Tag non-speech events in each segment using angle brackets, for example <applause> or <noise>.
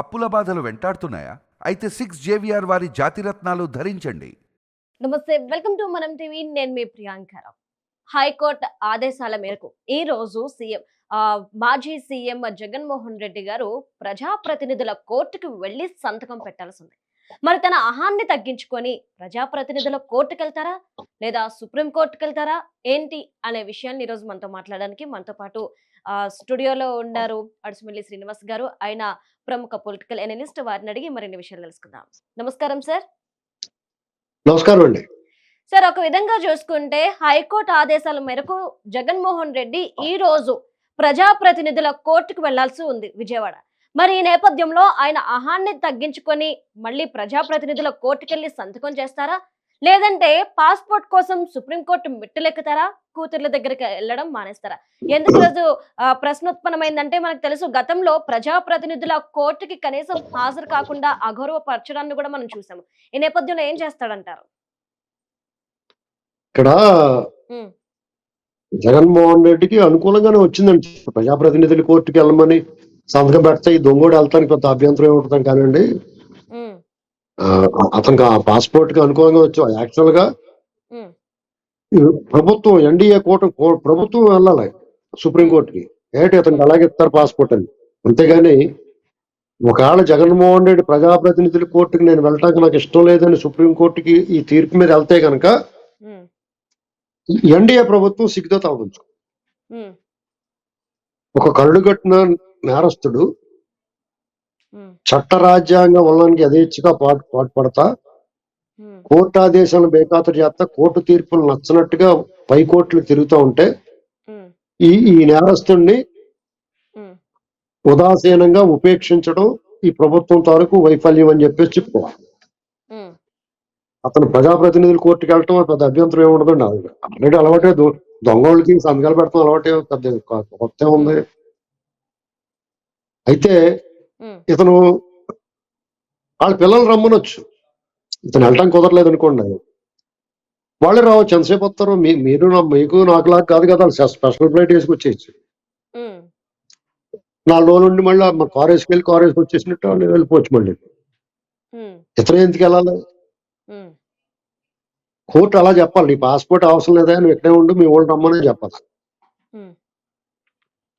అప్పుల బాధలు వెంటాడుతున్నాయా? అయితే సిక్స్ జేవిఆర్ వారి జాతిరత్నాలు ధరించండి. నమస్తే వెల్కమ్ టు మనం టీవీ. నేను మీ ప్రియాంకరావు హైకోర్టు ఆదేశాల మేరకు ఈ రోజు సీఎం మాజీ సీఎం జగన్మోహన్ రెడ్డి గారు ప్రజాప్రతినిధుల కోర్టుకు వెళ్ళి సంతకం పెట్టాల్సి ఉంది. మరి తన అహాన్ని తగ్గించుకొని ప్రజాప్రతినిధుల కోర్టుకు వెళ్తారా లేదా సుప్రీంకోర్టుకు వెళ్తారా ఏంటి? అనే విషయాన్ని ఈరోజు మనతో మాట్లాడడానికి మనతో పాటు స్టూడియోలో ఉన్నారు అడుసుమిల్లి శ్రీనివాస్ గారు. ఆయన ప్రముఖ పొలిటికల్ ఎనలిస్ట్ వారిని అడిగి మరిన్ని విషయాలు తెలుసుకుందాం. నమస్కారం సార్. నమస్కారం అండి. సార్ ఒక విధంగా చూసుకుంటే హైకోర్టు ఆదేశాల మేరకు జగన్మోహన్ రెడ్డి ఈ రోజు ప్రజాప్రతినిధుల కోర్టుకు వెళ్ళాల్సి ఉంది విజయవాడ. మరి ఈ నేపథ్యంలో ఆయన అహాన్ని తగ్గించుకొని మళ్ళీ ప్రజాప్రతినిధుల కోర్టుకెళ్ళి సంతకం చేస్తారా? లేదంటే పాస్పోర్ట్ కోసం సుప్రీంకోర్టు మెట్టులెక్కుతారా? కూతుర్ల దగ్గరికి వెళ్ళడం మానేస్తారా? ఎందుకు <clears throat> ఈరోజు ఆ, ప్రశ్నోత్పన్నమైందంటే మనకు తెలుసు గతంలో ప్రజాప్రతినిధుల కోర్టుకి కనీసం హాజరు కాకుండా అగౌరవపరచడాన్ని కూడా మనం చూసాము. ఈ నేపథ్యంలో ఏం చేస్తాడంటారు? ఇక్కడ. జగన్మోహన్ రెడ్డికి అనుకూలంగానే వచ్చిందండి. ప్రజాప్రతినిధులు కోర్టుకి వెళ్ళమని సంతకం పెడితే ఈ దొంగోడు వెళ్తానికి కొంత అభ్యంతరం ఏముంటుంది కానివ్వండి. అతనికి ఆ పాస్పోర్ట్కి అనుకూలంగా వచ్చి యాక్చువల్గా ప్రభుత్వం ఎన్డీఏ కోర్టు కో- ప్రభుత్వం వెళ్ళాలి సుప్రీంకోర్టుకి. ఏంటి అతనికి అలాగే ఇస్తారు పాస్పోర్ట్ అని? అంతేగాని ఒకవేళ జగన్మోహన్ రెడ్డి ప్రజాప్రతినిధుల కోర్టుకి నేను వెళ్ళటానికి నాకు ఇష్టం లేదని సుప్రీంకోర్టుకి ఈ తీర్పు మీద వెళ్తే కనుక ఎన్డీఏ ప్రభుత్వం సిగ్గుతో తవ్వచ్చు ఉమ్, ఒక కరుడుగట్టిన నేరస్తుడు ఉమ్, చట్ట రాజ్యాంగ ఉల్లంఘనకి యథేచ్ఛగా పాటు పాటుపడతా. కోర్టు ఆదేశాలను బేఖాతరు చేస్తా. కోర్టు తీర్పులు నచ్చినట్టుగా పై కోర్టులు తిరుగుతూ ఉంటే ఈ ఈ నేరస్తుడిని ఉదాసీనంగా ఉపేక్షించడం ఈ ప్రభుత్వం తాలూకు వైఫల్యం అని చెప్పేసి చెప్పుకోవాలి. అతను ప్రజాప్రతినిధుల కోర్టుకి వెళ్ళటం పెద్ద అభ్యంతరం ఏమి ఉండదండి అది ఆల్రెడీ అలవాటే దొంగోళ్ళకి సంతకాలు పెడతాం అలవాటే పెద్ద కొత్త ఉంది. అయితే ఇతను వాళ్ళ పిల్లలు రమ్మనొచ్చు. ఇతను వెళ్ళటం కుదరలేదు అనుకోండి. వాళ్ళు రావచ్చు. ఎంతసేపు వస్తారు? మీరు మీకు నాకు లాగా కాదు. కదా స్పెషల్ ఫ్లైట్ వేసుకొచ్చేయచ్చు నాలుగు రోజులు ఉండి మళ్ళీ మా కార్ వేసుకెళ్ళి కార్ వేసుకొచ్చేసినట్టు వాళ్ళు వెళ్ళిపోవచ్చు మళ్ళీ. ఇతను ఎందుకు వెళ్ళాలి? కోర్టు అలా చెప్పాలి. నీ పాస్పోర్ట్ అవసరం లేదా నువ్వు ఇక్కడే ఉండు మీ వాళ్ళు రమ్మని చెప్పాలి.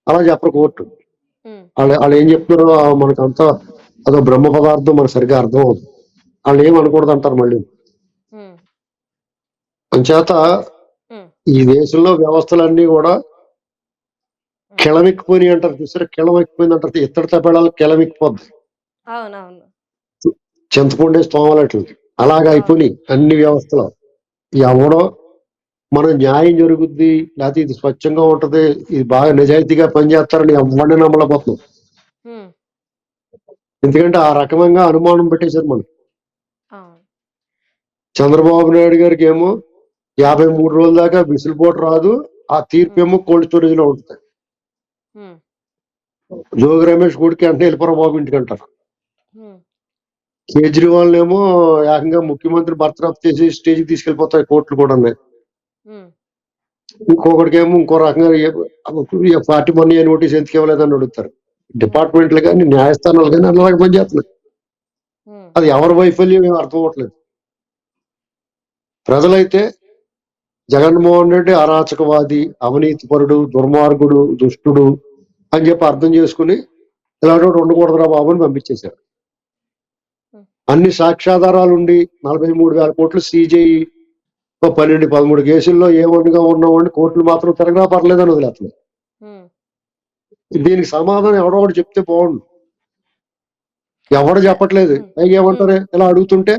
అలా చెప్పరు కోర్టు. వాళ్ళు వాళ్ళు ఏం చెప్తున్నారో మనకంతా అదో బ్రహ్మ పదార్థం మనకు సరిగ్గా అర్థం అవుతుంది వాళ్ళు ఏం అనకూడదు అంటారు మళ్ళీ. అంచేత ఈ దేశంలో వ్యవస్థలన్నీ కూడా కిళమిక్కిపోయి అంటారు. చూసారా? కిళమెక్కిపోయింది అంటారు. ఇత్తడి తప్పేళాలు కిళమిక్కిపోద్ది చింతకుండే స్తోమలట్లు అలాగ అయిపోయి అన్ని వ్యవస్థలు. ఎవడో మనం న్యాయం జరుగుద్ది లేకపోతే ఇది స్వచ్ఛంగా ఉంటది ఇది బాగా నిజాయితీగా పనిచేస్తారని ఎవరిని నమ్మలేకపోతున్నాం. ఎందుకంటే ఆ రకమంగా అనుమానం పెట్టేశారు మనం చంద్రబాబు నాయుడు గారికి ఏమో యాభై మూడు రోజుల దాకా విసులుపోటు రాదు ఆ తీర్పు ఏమో కోల్డ్ స్టోరేజ్లో ఉంటుంది జోగి రమేష్ గుడికి అంటే వెళ్ళిపోరా బాబు ఇంటికి అంటారు. కేజ్రీవాల్ ఏమో ఏకంగా ముఖ్యమంత్రి బర్తరఫ్ చేసి స్టేజ్కి తీసుకెళ్ళిపోతాయి కోర్టులు కూడా ఉన్నాయి ఇంకొకటికి ఏమో ఇంకో రకంగా ఏ- పార్టీ మనీ నోటీస్ ఎందుకు ఇవ్వలేదని అడుగుతారు. డిపార్ట్మెంట్లు కానీ న్యాయస్థానాలు కానీ అలాగే పనిచేస్తున్నాయి అది ఎవరి వైఫల్యం ఏం అర్థం అవ్వట్లేదు. ప్రజలైతే జగన్మోహన్ రెడ్డి అరాచకవాది అవినీతిపరుడు దుర్మార్గుడు దుష్టుడు అని చెప్పి అర్థం చేసుకుని ఇలాంటి ఉండకూడదురా బాబు అని పంపించేశారు. అన్ని సాక్ష్యాధారాలు ఉండి నలభై మూడు వేల కోట్లు సీజీ పన్నెండు పదమూడు కేసుల్లో ఏమనిగా ఉన్నవాడిని కోర్టులు మాత్రం తిరగరా పర్లేదని వదిలేస్తున్నారు ఉమ్, దీనికి సమాధానం ఎవడో ఒకటి చెప్తే బాగుండు. ఎవడు చెప్పట్లేదు. పైగా ఏమంటారు? ఇలా అడుగుతుంటే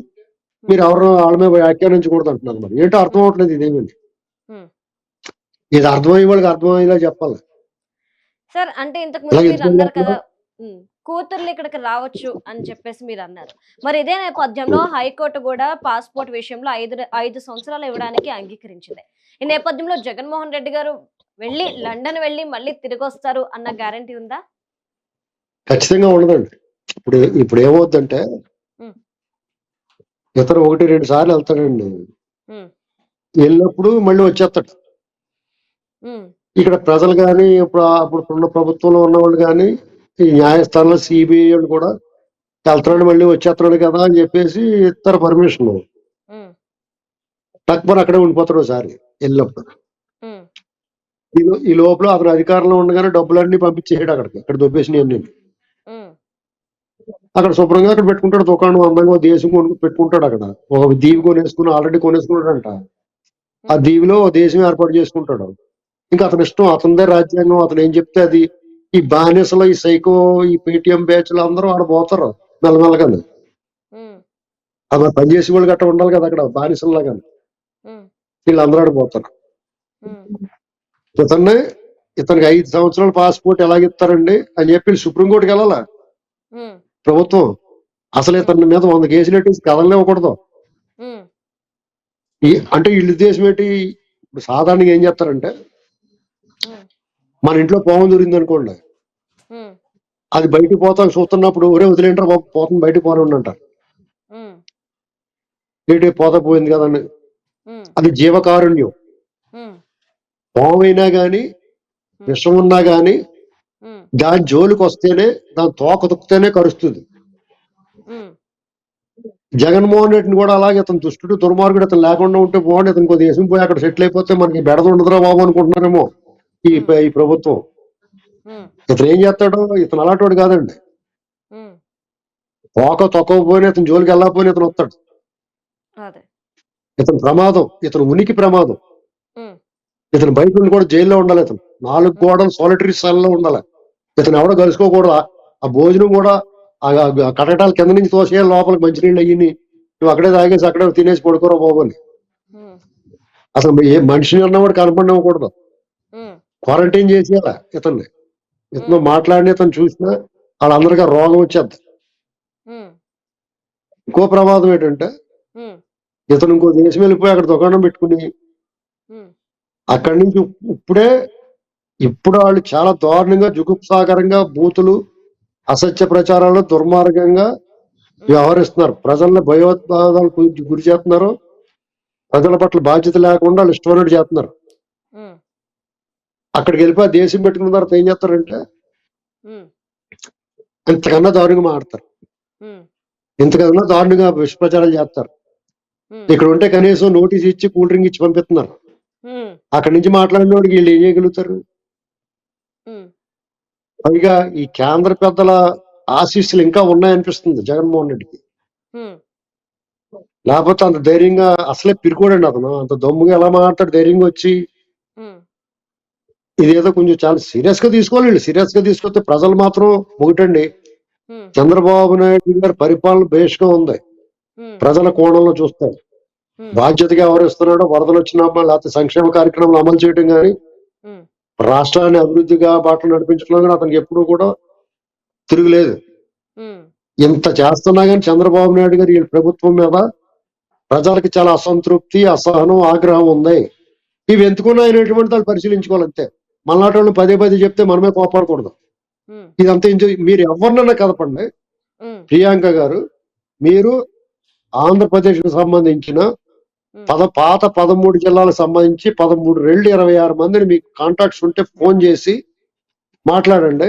మీరు ఎవరు వాళ్ళ మీద వ్యాఖ్యానించకూడదు అంటున్నారు మరి. ఏంటో అర్థం అవ్వట్లేదు ఇదేమి ఉమ్. ఇది అర్థమయ్యే వాళ్ళకి అర్థమయ్యేలా చెప్పాలి. సార్ అంటే ఇంతకు ముందు మీరు అన్నారు కదా కూతుర్లు ఇక్కడికి రావచ్చు అని చెప్పేసి మీరు అన్నారు. మరి ఇదే నేపథ్యంలో హైకోర్టు కూడా పాస్పోర్ట్ విషయంలో ఐదు ఐదు సంవత్సరాలు ఇవ్వడానికి అంగీకరించింది. ఈ నేపథ్యంలో జగన్మోహన్ రెడ్డి గారు వెళ్ళి లండన్ వెళ్ళి మళ్ళీ తిరిగి వస్తారు అన్న గ్యారంటీ ఉందా? ఖచ్చితంగా ఉండదండి. ఇప్పుడు ఇప్పుడు ఏమవుద్దంటే ఉం. ఇతను ఒకటి రెండు సార్లు వెళ్తాడండి. వెళ్ళినప్పుడు మళ్ళీ వచ్చేస్తాడు. ఇక్కడ ప్రజలు కానీ ఇప్పుడు అప్పుడు ఉన్న ప్రభుత్వంలో ఉన్న వాళ్ళు కానీ ఈ న్యాయస్థానంలో సిబిఐ కూడా వెళ్తున్నాడు మళ్ళీ వచ్చేస్తున్నాడు కదా అని చెప్పేసి ఇస్తారు పర్మిషన్ తక్కువ అక్కడే ఉండిపోతాడు ఒకసారి వెళ్ళినప్పుడు. ఈ లోపల అతను అధికారంలో ఉండగానే డబ్బులన్నీ పంపించేసాడు అక్కడికి. ఇక్కడ దొబ్బేసినాయి అక్కడ శుభ్రంగా అక్కడ పెట్టుకుంటాడు దుకాణం అందంగా దేశం కొనుక్కు పెట్టుకుంటాడు అక్కడ. ఒక దీవి కొనేసుకుని ఆల్రెడీ కొనేసుకున్నాడంట. ఆ దీవిలో దేశం ఏర్పాటు చేసుకుంటాడు. ఇంకా అతని ఇష్టం అతనిదే రాజ్యాంగం అతను ఏం చెప్తే అది ఈ బానిసలు ఈ సైకో ఈ పేటిఎం బ్యాచ్లు అందరూ ఆడ పోతారు మెల్లమెల్లగా అలా పనిచేసే వాళ్ళు గట్ట ఉండాలి కదా అక్కడ బానిసల్లాగా ఉమ్, వీళ్ళందరూ ఆడ పోతారు. ఇతన్ని ఇతనికి ఐదు సంవత్సరాల పాస్పోర్ట్ ఎలాగిస్తారండి అని చెప్పి సుప్రీంకోర్టుకి వెళ్ళాలా? ప్రభుత్వం అసలు ఇతని మీద వంద కేసులు పెట్టి కదలనివ్వకూడదు అంటే వీళ్ళ ఉద్దేశం ఏంటి? ఇప్పుడు సాధారణంగా ఏం చేస్తారంటే మన ఇంట్లో పాము దూరింది అనుకోండి అది బయటికి పోతాం చూస్తున్నప్పుడు ఒరే వదిలేంటారు బాబు పోతుంది బయటికి పోను అంటారు. ఏంటి పోతా పోయింది కదండి అది జీవకారుణ్యం. ఉమ్, పాము అయినా గాని విషం ఉన్నా గాని దాని జోలికి వస్తేనే దాని తోక తుక్కితేనే కరుస్తుంది. జగన్మోహన్ రెడ్డిని కూడా అలాగే అతను దుష్టుడు దుర్మార్గుడు అతను లేకుండా ఉంటే బాగుండి అతను కొద్ది దేశం పోయి అక్కడ సెటిల్ అయిపోతే మనకి బెడద ఉండదురా బాబు అనుకుంటున్నారేమో ఈ ఈ ప్రభుత్వం. ఇతను ఏం చేస్తాడు? ఇతను అలాంటి కాదండి. తోక తొక్కకపోయినా ఇతను జోలికి వెళ్ళకపోయినా ఇతను వస్తాడు. ఇతను ప్రమాదం. ఇతను ఉనికి ప్రమాదం. ఇతను బయట నుండి కూడా జైల్లో ఉండాలి ఇతను. నాలుగు గోడలు సాలిటరీ సెల్లో ఉండాలి. ఇతను ఎవడో కలుసుకోకూడదు. ఆ- భోజనం కూడా కటకటాల కింద నుంచి తోసేయాలి లోపలికి మంచినీళ్ళు అయ్యి నువ్వు అక్కడే తాగేసి అక్కడే తినేసి పడుకోరా బాబు అని. ఉమ్, అసలు ఏ మనిషిని అన్నవాడు కనపడినవ్వకూడదు. క్వారంటైన్ చేసేయాల ఇతన్ని. ఇతను మాట్లాడిన ఇతను చూసినా వాళ్ళందరికీ రోగం వచ్చేద్ది ఉమ్, ఇంకో ప్రమాదం ఏంటంటే ఇతను ఇంకో దేశం వెళ్ళిపోయి అక్కడ దుకాణం పెట్టుకుని అక్కడి నుంచి ఇప్పుడే ఇప్పుడు వాళ్ళు చాలా దారుణంగా జుగుప్సాకరంగా బూతులు అసత్య ప్రచారాలు దుర్మార్గంగా వ్యవహరిస్తున్నారు. ప్రజల్ని భయోత్పాదాలకు గురి చేస్తున్నారు. ప్రజల పట్ల బాధ్యత లేకుండా వాళ్ళు ఇష్టమైనట్టు చేస్తున్నారు. అక్కడికి వెళ్ళిపోయి ఆ దేశం పెట్టుకున్న తర్వాత ఏం చేస్తారంటే ఇంతకన్నా దారుణంగా మాడతారు ఉమ్, ఇంతకన్నా దారుణంగా విషప్రచారాలు చేస్తారు. ఇక్కడ ఉంటే కనీసం నోటీస్ ఇచ్చి కూల్ డ్రింక్ ఇచ్చి పంపిస్తున్నారు. అక్కడి నుంచి మాట్లాడిన వాడికి వీళ్ళు ఏం చేయగలుగుతారు? పైగా ఈ కేంద్ర పెద్దల ఆశీస్సులు ఇంకా ఉన్నాయనిపిస్తుంది జగన్మోహన్ రెడ్డికి. లేకపోతే అంత ధైర్యంగా అసలే పిరుకోడండి అతను. అంత దమ్ముగా ఎలా మాట్లాడు ధైర్యంగా వచ్చి ఇదేదో కొంచెం చాలా సీరియస్గా తీసుకోవాలి వీళ్ళు సీరియస్గా తీసుకొస్తే ప్రజలు మాత్రం ఒకటండి. చంద్రబాబు నాయుడు గారి పరిపాలన బేష్గా ఉంది. ఉమ్, ప్రజల కోణంలో చూస్తారు బాధ్యతగా ఎవరిస్తున్నాడో వరదలు వచ్చినప్పుడు లేకపోతే సంక్షేమ కార్యక్రమాలు అమలు చేయడం కానీ రాష్ట్రాన్ని అభివృద్ధిగా బాటలు నడిపించడంలో కానీ అతనికి ఎప్పుడూ కూడా తిరుగులేదు. ఇంత చేస్తున్నా కానీ చంద్రబాబు నాయుడు గారి ఈ ప్రభుత్వం మీద ప్రజలకు చాలా అసంతృప్తి అసహనం ఆగ్రహం ఉంది. ఇవి ఎందుకున్నా అనేటువంటి వాళ్ళు పరిశీలించుకోవాలంతే మళ్ళాటి వాళ్ళు పదే పదే చెప్తే మనమే కోపాడకూడదు ఇదంతా ఎంజాయ్ మీరు ఎవరినన్నా కదపండి. ప్రియాంక గారు మీరు ఆంధ్రప్రదేశ్కు సంబంధించిన పద పాత పదమూడు జిల్లాలకు సంబంధించి పదమూడు రెండు ఇరవై ఆరు మందిని మీకు కాంటాక్ట్స్ ఉంటే ఫోన్ చేసి మాట్లాడండి.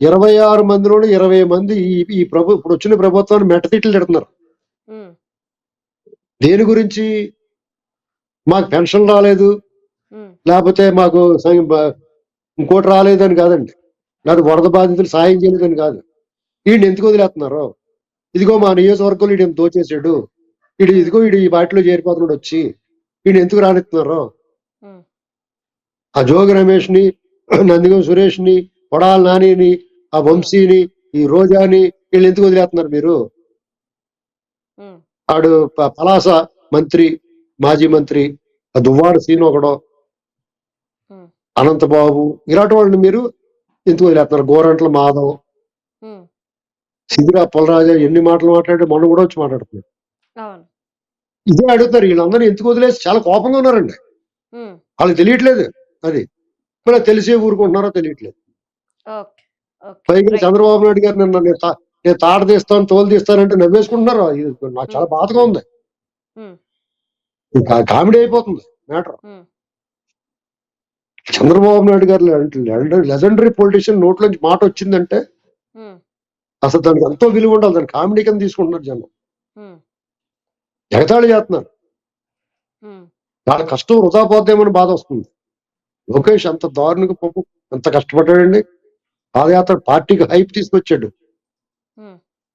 ఇరవై ఆరు మందిలోని ఇరవై మంది ఈ ఈ ప్రభు ఇప్పుడు వచ్చిన ప్రభుత్వాన్ని మెట్టతిట్లు తిడుతున్నారు. ఉమ్, దేని గురించి? మాకు పెన్షన్ రాలేదు. లేకపోతే మాకు ఇంకోటి రాలేదని కాదండి. లేదా వరద బాధితులు సాయం చేయలేదని కాదు. వీడిని ఎందుకు వదిలేస్తున్నారు? ఇదిగో మా నియోజకవర్గంలో వీడు దోచేసాడు వీడు ఇదిగో వీడు ఈ వాటిలో చేరిపోతున్నాడు వచ్చి. వీడిని ఎందుకు రానిస్తున్నారు? ఆ జోగి రమేష్ని నందిగం సురేష్ని కొడాల నానిని ఆ వంశీని ఈ రోజాని వీళ్ళు ఎందుకు వదిలేస్తున్నారు మీరు? ఆడు పలాస మంత్రి మాజీ మంత్రి ఆ దువ్వాడ సీన్ ఒకడు అనంతబాబు ఇలాంటి వాళ్ళని మీరు ఎందుకు వదిలేస్తున్నారు? గోరంట్ల మాధవ్ సిదిరా పొలరాజా ఎన్ని మాటలు మాట్లాడి మొన్న కూడా వచ్చి మాట్లాడుతున్నారు. ఇదే అడుగుతారు వీళ్ళందరినీ ఎందుకు వదిలేసి చాలా కోపంగా ఉన్నారండి. వాళ్ళకి తెలియట్లేదు అది. మరి తెలిసే ఊరుకుంటున్నారో తెలియట్లేదు. పైగా. చంద్రబాబు నాయుడు గారు నిన్న నేను తాట తీస్తాను తోలు తీస్తానంటే నవ్వేసుకుంటున్నారు? నాకు చాలా బాధగా ఉంది. కామెడీ అయిపోతుంది మ్యాటర్. చంద్రబాబు నాయుడు గారు లెజెండరీ పొలిటీషియన్ నోట్లోంచి మాట వచ్చిందంటే అసలు దానికి ఎంతో విలువ ఉండాలి. దాని కామెడీ కింద తీసుకుంటున్నారు జనం. ఎగతాళి చేస్తున్నారు. వాళ్ళ కష్టం వృధా పోద్దేమని బాధ వస్తుంది. లోకేష్ అంత దారుణంగా పాపం ఎంత కష్టపడ్డాడండి. పాదయాత్ర పార్టీకి హైప్ తీసుకొచ్చాడు.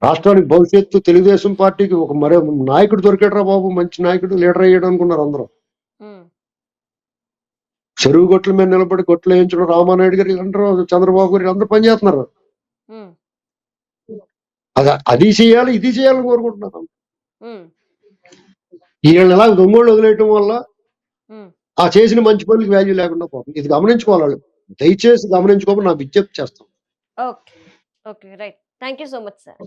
రాష్ట్రానికి భవిష్యత్తు తెలుగుదేశం పార్టీకి ఒక మరో నాయకుడు దొరికాడురా బాబు మంచి నాయకుడు లీడర్ అయ్యాడు అనుకున్నారు అందరూ. చెరువు గొట్ల మీద నిలబడి గొట్లు వేయించడం రామానాయుడు గారు వీళ్ళందరూ చంద్రబాబు గారు అందరూ పనిచేస్తున్నారు. అది అది చేయాలి ఇది చేయాలని కోరుకుంటున్నారు. వీళ్ళని ఎలా దొంగోళ్ళు వదిలేయటం వల్ల. ఆ చేసిన మంచి పనులకి వాల్యూ లేకుండా పోతుంది. ఇది గమనించుకోవాలి వాళ్ళు. దయచేసి గమనించుకోమని నా విజ్ఞప్తి చేస్తాం okay. Okay right. Thank you so much sir